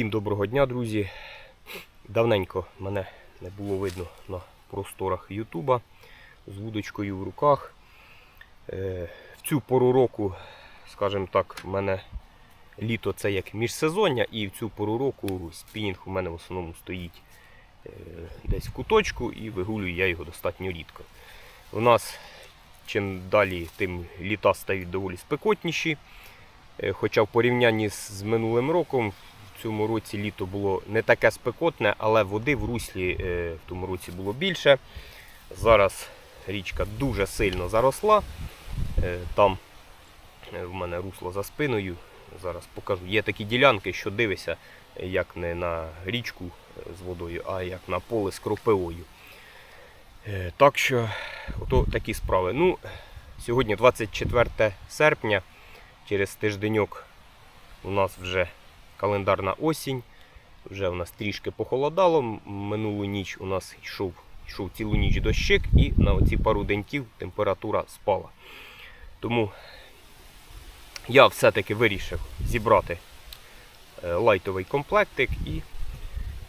Всім доброго дня, друзі. Давненько мене не було видно на просторах Ютуба з вудочкою в руках. Е, В цю пору року, скажімо так, в мене літо це як міжсезоння, і в цю пору року спінінг у мене в основному стоїть е, десь в куточку і вигулюю я його достатньо рідко. У нас чим далі, тим літа стають доволі спекотніші. Е, Хоча в порівнянні з минулим роком в цьому році літо було не таке спекотне, але води в руслі е, в тому році було більше. Зараз річка дуже сильно заросла. Е, Там е, в мене русло за спиною. Зараз покажу. Є такі ділянки, що дивишся, е, як не на річку з водою, а як на поле з кропивою. Так що, ото такі справи. Ну, сьогодні 24 серпня. Через тижденьок у нас вже календарна осінь. Вже у нас трішки похолодало. Минулу ніч у нас йшов, йшов цілу ніч дощик і на оці пару деньків температура спала. Тому я все-таки вирішив зібрати е, лайтовий комплектик і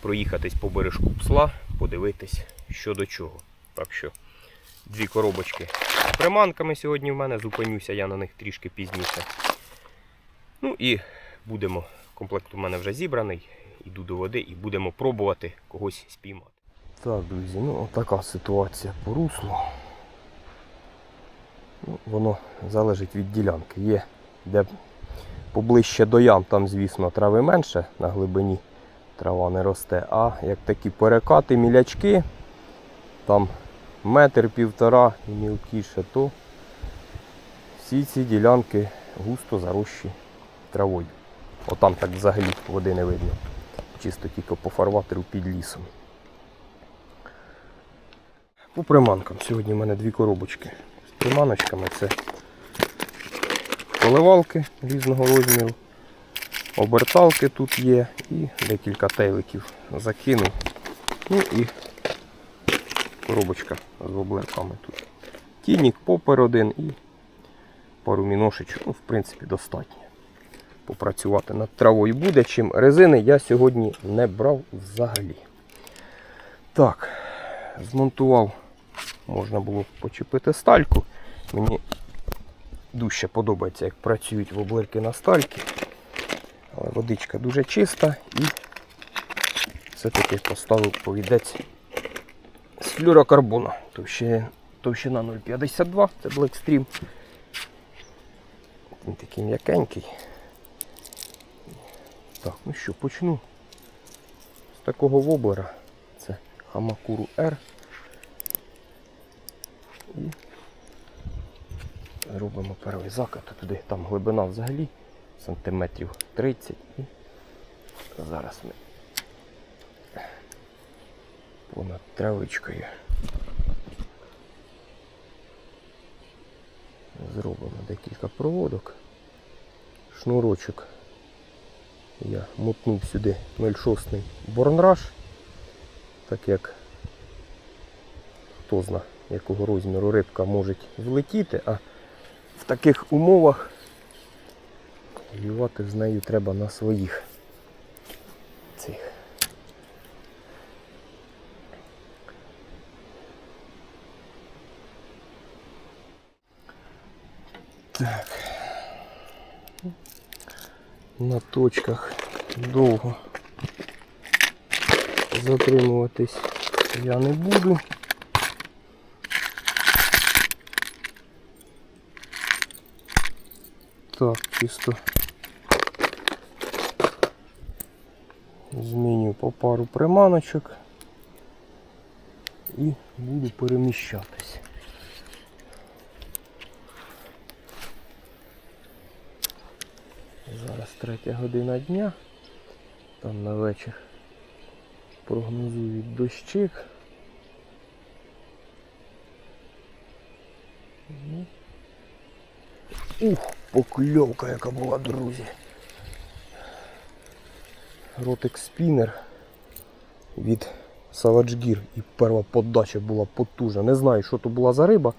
проїхатись по бережку псла, подивитись, що до чого. Так що дві коробочки з приманками сьогодні в мене. Зупинюся я на них трішки пізніше. Ну і будемо. Комплект у мене вже зібраний. Йду до води і будемо пробувати когось спіймати. Так, друзі, ну така ситуація по руслу. Ну, воно залежить від ділянки. Є де поближче до ям, там, звісно, трави менше на глибині трава не росте. А як такі перекати, мілячки, там метр півтора і мілкіше, то всі ці ділянки густо зарощі травою. Отам так взагалі води не видно. Чисто тільки по фарватеру під лісом. По приманкам. Сьогодні в мене дві коробочки з приманочками. Це поливалки різного розміру, оберталки тут є і декілька тейликів закинув. Ну і коробочка з воблерками тут. Тінік, попер один і пару міношечок. Ну, в принципі, достатньо. Попрацювати над травою буде, чим резини я сьогодні не брав взагалі. Так, змонтував, можна було почепити стальку. Мені дужче подобається, як працюють воблерки на стальки. Але водичка дуже чиста і все-таки поставив повідець з флюрокарбону. Товщина, товщина 0,52, це Black Stream. Він такий м'якенький. Так, ну що, почну з такого воблера. Це Хамакуру R. І робимо перший закат туди. Там глибина взагалі сантиметрів 30 і зараз ми понад травичкою зробимо декілька проводок. Шнурочок я мотнув сюди 0,6 борнраш, так як хто зна якого розміру рибка може влетіти, а в таких умовах воювати з нею треба на своїх цих. Так. На точках довго затримуватись я не буду. Так, чисто змінюю по пару приманочок і буду переміщатись. Зараз третя година дня. Там на вечір прогнозують дощик. Ну. Ух, покльовка яка була, друзі. Ротик спінер від Саваджгір і перша подача була потужна. Не знаю, що то була за риба.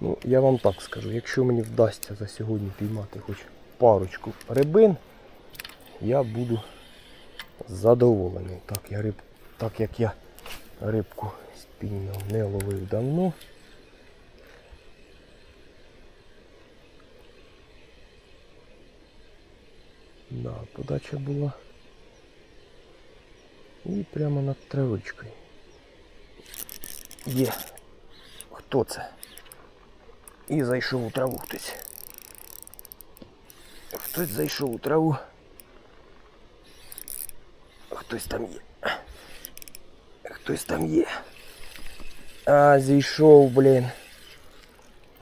Ну, я вам так скажу, якщо мені вдасться за сьогодні піймати хоч парочку рибин, я буду задоволений. Так, я риб... так як я рибку спільно не ловив давно. Да, подача була. І прямо над травичкою. Є. Хто це? І зайшов у траву хтось. Хтось зайшов у траву. Хтось там є. Хтось там є. А, зійшов, блін.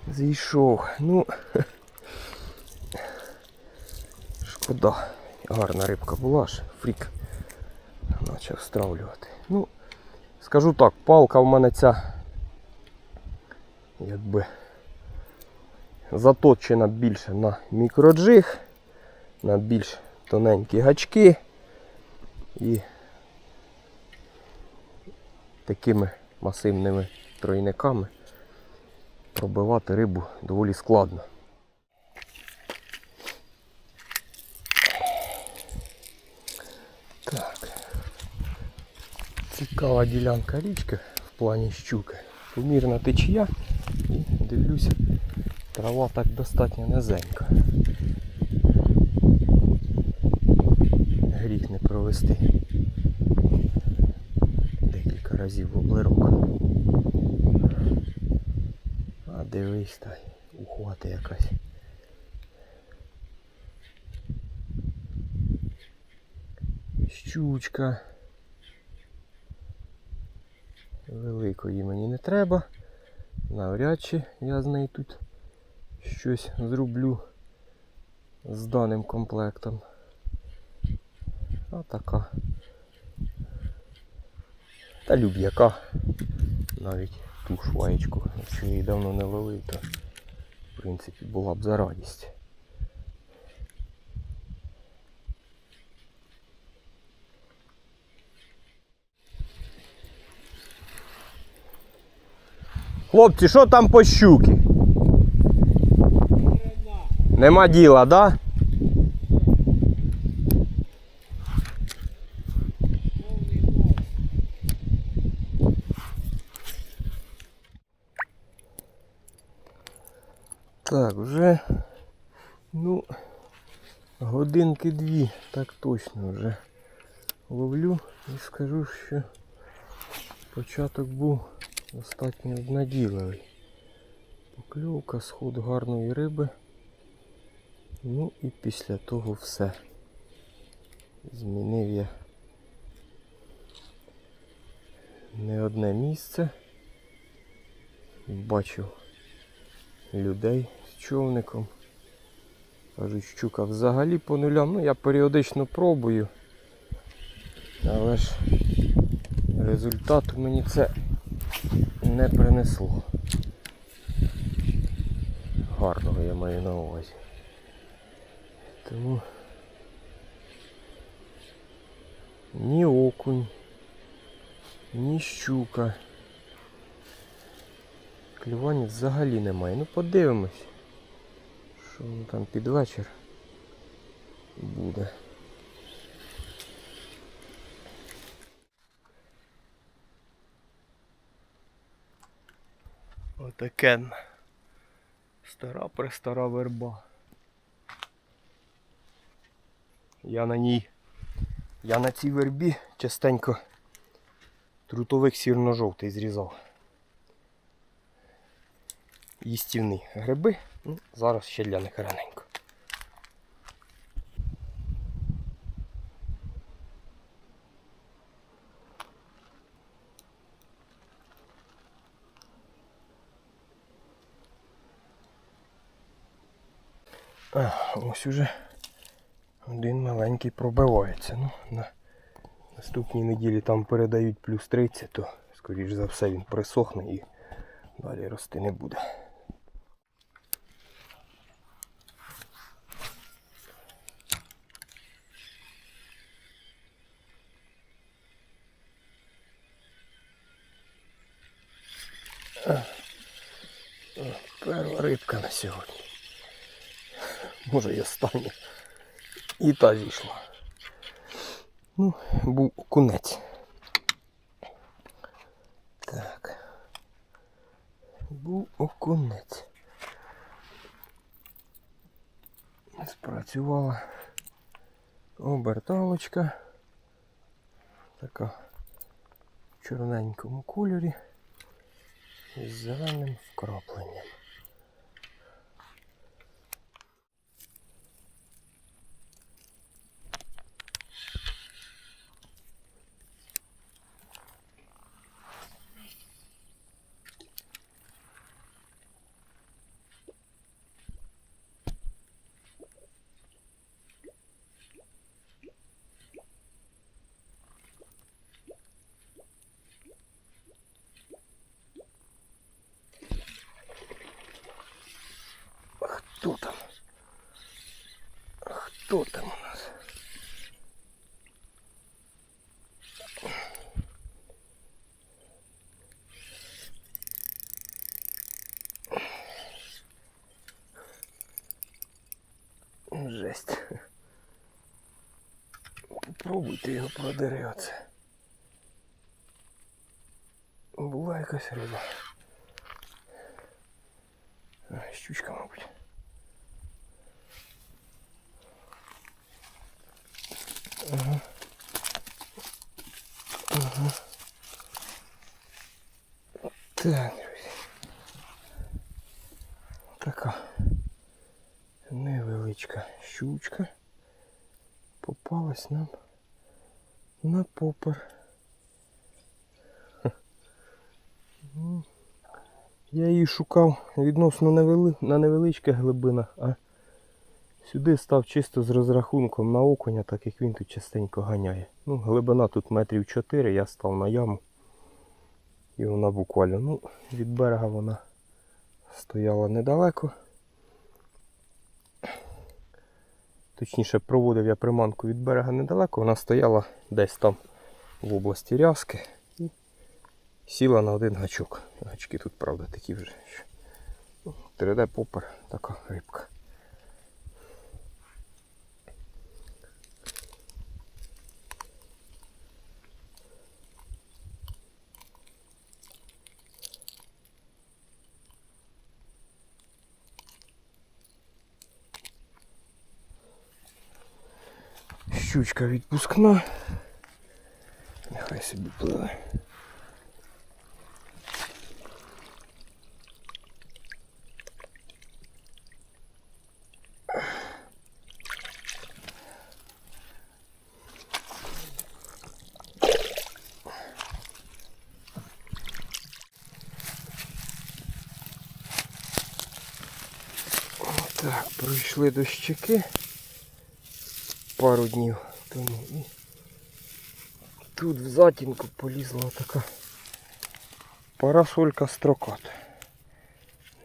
Зійшов. Ну. Шкода. Гарна рибка була ж. Фрік. Почав стравлювати. Ну, скажу так, палка в мене ця якби заточена більше на мікроджиг, на більш тоненькі гачки і такими масивними тройниками пробивати рибу доволі складно. Так. Цікава ділянка річки в плані щуки. Помірна течія і дивлюся, трава так достатньо низенька. Гріх не провести декілька разів облирок. А дивись та й ухвати якась. Щучка. Великої мені не треба. Навряд чи я з нею тут щось зроблю з даним комплектом. А така. Та люб'яка. Навіть ту шваєчку, якщо її давно не ловив, то в принципі була б за радість. Хлопці, що там по щуки? Нема діла, да? Так, вже ну годинки дві, так точно вже ловлю і скажу, що початок був достатньо обнадійливий. Покльовка, сход гарної риби. Ну і після того все. Змінив я не одне місце. Бачив людей з човником. Кажуть, щука взагалі по нулям. Ну я періодично пробую. Але ж результату мені це не принесло. Гарного я маю на увазі. Тому ні окунь, ні щука. Клювання взагалі немає. Ну подивимось, що воно там під вечір буде. Отаке стара престара верба. Я на ній, я на цій вербі частенько трутовик сірно-жовтий зрізав. Їстівні гриби, ну, зараз ще для них раненько. А, ось уже один маленький пробивається. Ну, на наступній неділі там передають плюс 30, то скоріш за все він присохне і далі рости не буде. А, о, Перша рибка на сьогодні. Може і остання. І та зійшла. Ну, був окунець. Так. Був окунець. Спрацювала оберталочка. Така в чорненькому кольорі з зеленим вкрапленням. Жесть. Попробуйте його продери оце. Була якась риба. Щучка, мабуть. Ага. Ага. Так, друзі. Така невеличка щучка попалась нам на попер. Я її шукав відносно на невеличких глибинах, а сюди став чисто з розрахунком на окуня, так як він тут частенько ганяє. Ну, глибина тут метрів 4, я став на яму. І вона буквально, ну, від берега вона стояла недалеко. Точніше, проводив я приманку від берега недалеко, вона стояла десь там в області Рязки і сіла на один гачок. Гачки тут, правда, такі вже. що, ну, 3D попер, така рибка. Щучка відпускна. Нехай собі пливе. Так, пройшли дощики пару днів тому і тут в затінку полізла така парасолька строката.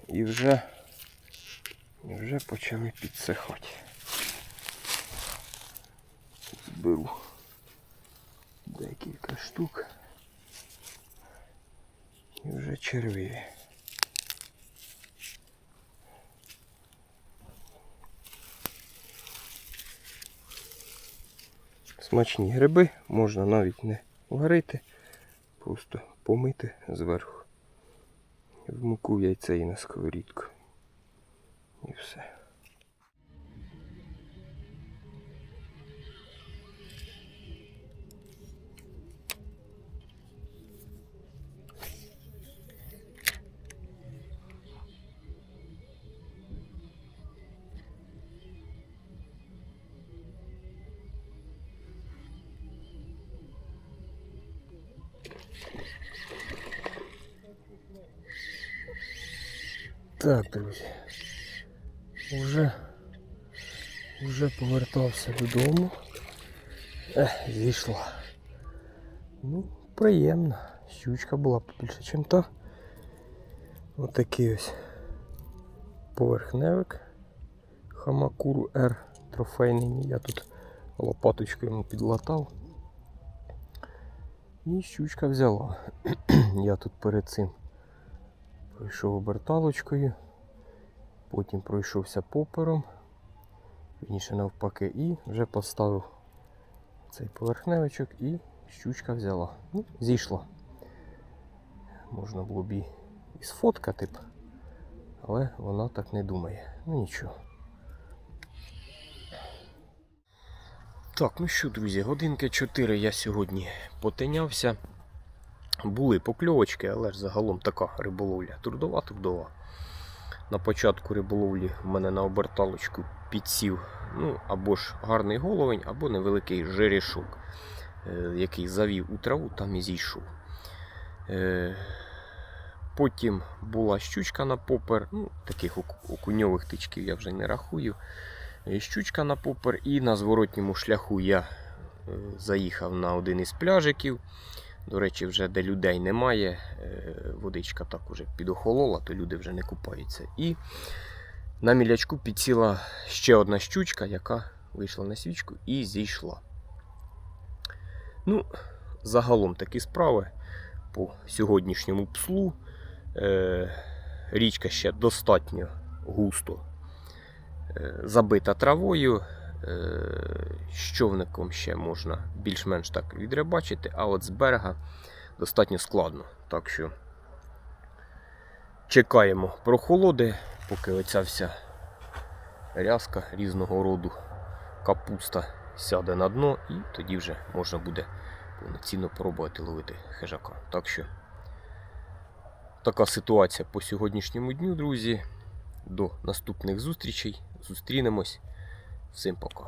І вже, вже почали підсихати. Зберу декілька штук. І вже червиві. Смачні гриби можна навіть не варити, просто помити зверху. В муку яйце і на сковорідку. І все. Так, друзі. Уже, уже повертався додому. Ех, зійшла. Ну, приємно. Щучка була побільше, ніж та. Отакий ось поверхневик. Хамакуру R трофейний. Я тут лопаточкою йому підлатав. І щучка взяла. Я тут перед цим пройшов оберталочкою, потім пройшовся попером, вірніше навпаки, і вже поставив цей поверхневичок і щучка взяла. Ну, зійшла. Можна було б і сфоткати б, але вона так не думає. Ну нічого. Так, ну що, друзі, годинки 4 я сьогодні потинявся. Були покльовочки, але ж загалом така риболовля. Трудова, трудова. На початку риболовлі в мене на оберталочку підсів ну, або ж гарний головень, або невеликий жерішок, е, який завів у траву, там і зійшов. Е, Потім була щучка на попер, ну, таких окуньових тичків я вже не рахую. Е, Щучка на попер, і на зворотньому шляху я заїхав на один із пляжиків. До речі, вже де людей немає, е, водичка так уже підохолола, то люди вже не купаються. І на мілячку підсіла ще одна щучка, яка вийшла на свічку і зійшла. Ну, загалом такі справи по сьогоднішньому пслу. Е, річка ще достатньо густо е, забита травою. Е, з човником ще можна більш-менш так відрибачити, а от з берега достатньо складно. Так що чекаємо прохолоди, поки оця вся рязка різного роду капуста сяде на дно, і тоді вже можна буде повноцінно пробувати ловити хижака. Так що така ситуація по сьогоднішньому дню, друзі. До наступних зустрічей. Зустрінемось. Всім пока.